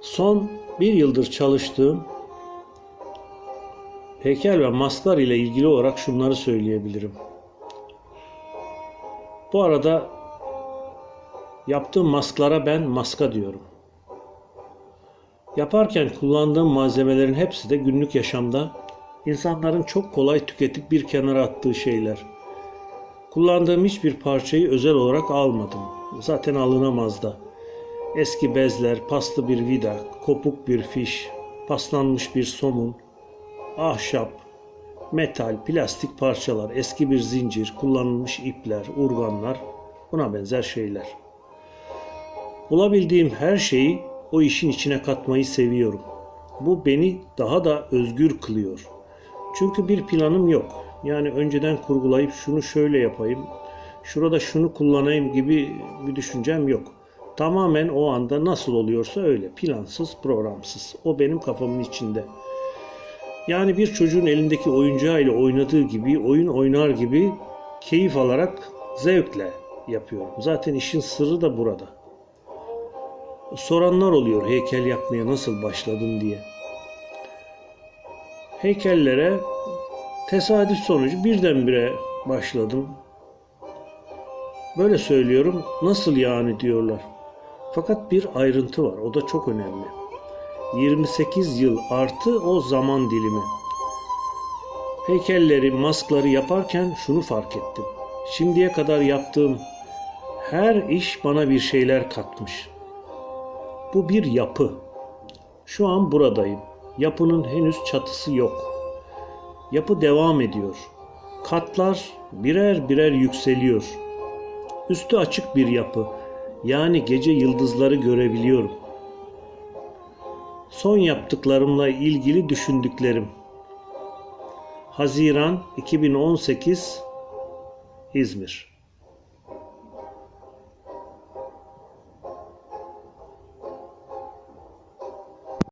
Son bir yıldır çalıştığım heykel ve masklar ile ilgili olarak şunları söyleyebilirim. Bu arada yaptığım masklara ben maska diyorum. Yaparken kullandığım malzemelerin hepsi de günlük yaşamda insanların çok kolay tüketip bir kenara attığı şeyler. Kullandığım hiçbir parçayı özel olarak almadım. Zaten alınamaz da. Eski bezler, paslı bir vida, kopuk bir fiş, paslanmış bir somun, ahşap, metal, plastik parçalar, eski bir zincir, kullanılmış ipler, urganlar, buna benzer şeyler. Bulabildiğim her şeyi o işin içine katmayı seviyorum. Bu beni daha da özgür kılıyor. Çünkü bir planım yok. Yani önceden kurgulayıp şunu şöyle yapayım, şurada şunu kullanayım gibi bir düşüncem yok. Tamamen o anda nasıl oluyorsa öyle. Plansız, programsız. O benim kafamın içinde. Yani bir çocuğun elindeki oyuncağıyla oynadığı gibi, oyun oynar gibi keyif alarak zevkle yapıyorum. Zaten işin sırrı da burada. Soranlar oluyor heykel yapmaya nasıl başladın diye. Heykellere tesadüf sonucu birdenbire başladım. Böyle söylüyorum. Nasıl yani diyorlar. Fakat bir ayrıntı var. O da çok önemli. 28 yıl artı o zaman dilimi. Heykelleri, maskları yaparken şunu fark ettim. Şimdiye kadar yaptığım her iş bana bir şeyler katmış. Bu bir yapı. Şu an buradayım. Yapının henüz çatısı yok. Yapı devam ediyor. Katlar birer birer yükseliyor. Üstü açık bir yapı. Yani gece yıldızları görebiliyorum. Son yaptıklarımla ilgili düşündüklerim. Haziran 2018 İzmir